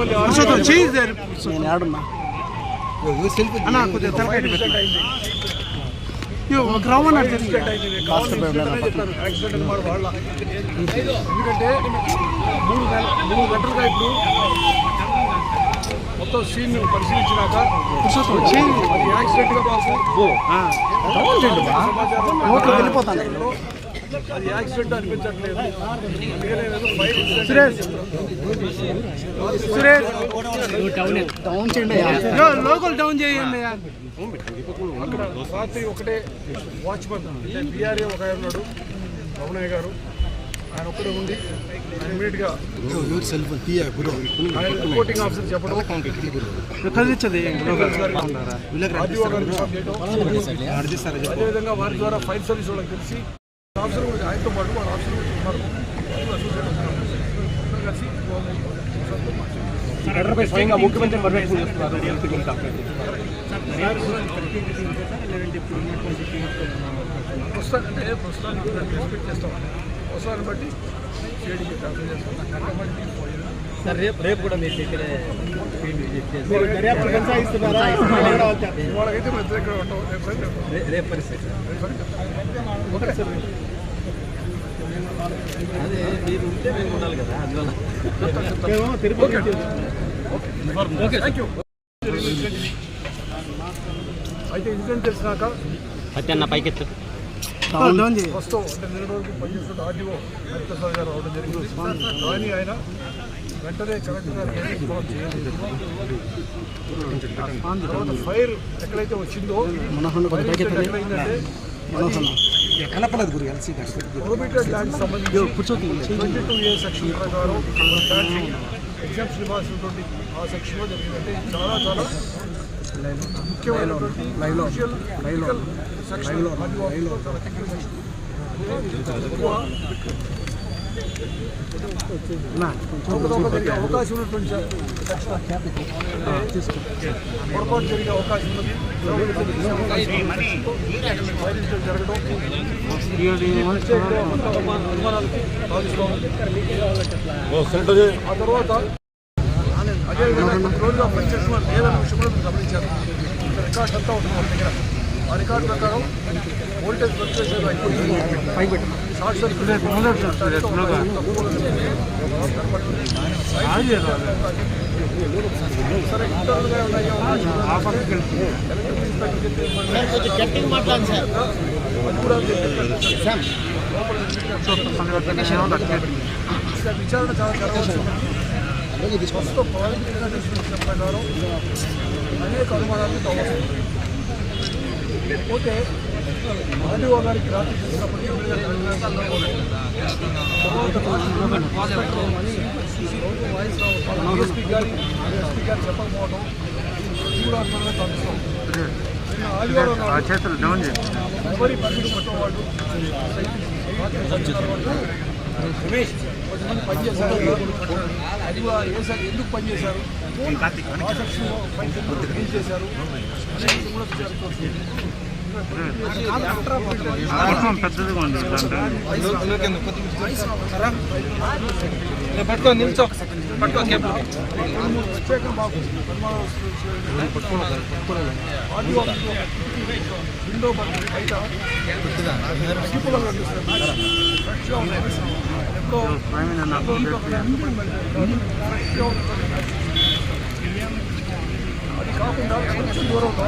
నేను ఆడున్నా. అన్న కొద్దిగా తలకాయ ఒక ఎందుకంటే మూడు మూడు గంటలుగా ఇప్పుడు మొత్తం సీన్ పరిశీలించినాక పురుషోత్తం చేయి. అది యాక్సిడెంట్గా మాకు ఆ, డౌన్ చేయండి బా. నోట్లో వెళ్ళిపోతాను అది యాక్సిడెంట్ అనిపించట్లేదు. సురేష్. సురేష్. లోకల్ డౌన్ చేయండి. అక్కడ రాత్రి ఒకటే వాచ్మన్ అంటే బీఆర్ఏ ఒక ఆయన ఉన్నాడు రమణయ్య గారు. ఆయన ఒక్కడే ఉండి ఇమీడియట్గా రిపోర్టింగ్ ఆఫీసర్ చెప్పడం. అదేవిధంగా వారి ద్వారా ఫైర్ సర్వీస్ వాళ్ళకి తెలిసి ఆఫీసర్ కూడా ఆయనతో పాటు వాళ్ళ ఆఫీసర్ కూడా ఉన్నారు. కలిసి ముఖ్యమంత్రి ప్రస్తుతానికి అంటే ప్రస్తుతానికి రెస్పెక్ట్ చేస్తాం. అవసరాన్ని బట్టి ట్రాన్స్ఫర్ సార్ రేపు రేపు కూడా మీరు ఇక్కడే వాళ్ళకైతే ఉంటాం. రేపు పరిస్థితి. Okay sir. అదే మీరు ఉంటే మేము ఉండాలి కదా అందువల్ల. థ్యాంక్ యూ అయితే ఇన్సిడెంట్ తెలిసినాక పైకెత్తు. ప్రస్తుతం అంటే నిన్న పనిచేస్తున్న ఆర్డీఓ హరిప్రసాద్ గారు రావడం జరిగింది. కానీ ఆయన వెంటనే కలెక్టర్ తర్వాత ఫైర్ ఎక్కడైతే వచ్చిందో ఎక్కడైందంటే కనపడదు గురి ప్రొహిబిటెడ్ ల్యాండ్ సంబంధించి ట్వంటీ టూ ఏ సెక్షన్ ప్రకారం ఎగ్జామ్స్ ఇవ్వాల్సినటువంటి ఆ సెక్షన్లో జరిగిందంటే చాలా చాలా ముఖ్యమైనటువంటి అవకాశం ఉన్నటువంటి పొరపాటు జరిగే అవకాశం ఉన్నది జరగడం ఆ తర్వాత అదే రోజులు పనిచేసిన లేదన్న విషయం కూడా గమనించారు. రికార్డ్ అంతా ఉంటుంది దగ్గర. రికార్డ్ ప్రకారం వోల్టేజ్ ఫ్లక్చుయేషన్ షార్ట్ సర్క్యూట్ సరే ఇంటర్నల్గా ఉన్నాయి అది కూడా విచారణ చాలా జరగవచ్చు ప్రస్తుతం ప్రాజెక్ట్ ఇచ్చిన ప్రకారం అనేక అనుమానాలు కావచ్చు పోతే ఆర్డీఓ గారికి రాత్రి చేసినప్పటికీ డిఎస్పీ గారి ఎస్పీ గారు చెప్పకపోవడం ఇది కూడా అనుమానంగా చేతులు డౌన్ చేయి రమేష్ కొంతమంది పనిచేశారు సెక్- ఎందుకు పనిచేశారు ఆ సెక్షన్లో పని ఎందుకు ఏం చేశారు అనే విషయం కూడా విచారించవచ్చు. పెద్దదిగా ఉంది పట్టుకో నిల్చో ఒక సెకండ్ పట్టుకో కేబుల్ రెండు మూడు ప్రత్యేక మాకు నిర్మాణం వస్తుంది. ఆడియో విండో బయట సింపుల్గా కనిపిస్తుంది. ఫ్రెష్గా ఉంది. ఎప్పుడో ఫ్రెష్గా ఉంటుంది. అది కాకుండా కొంచెం దూరంలో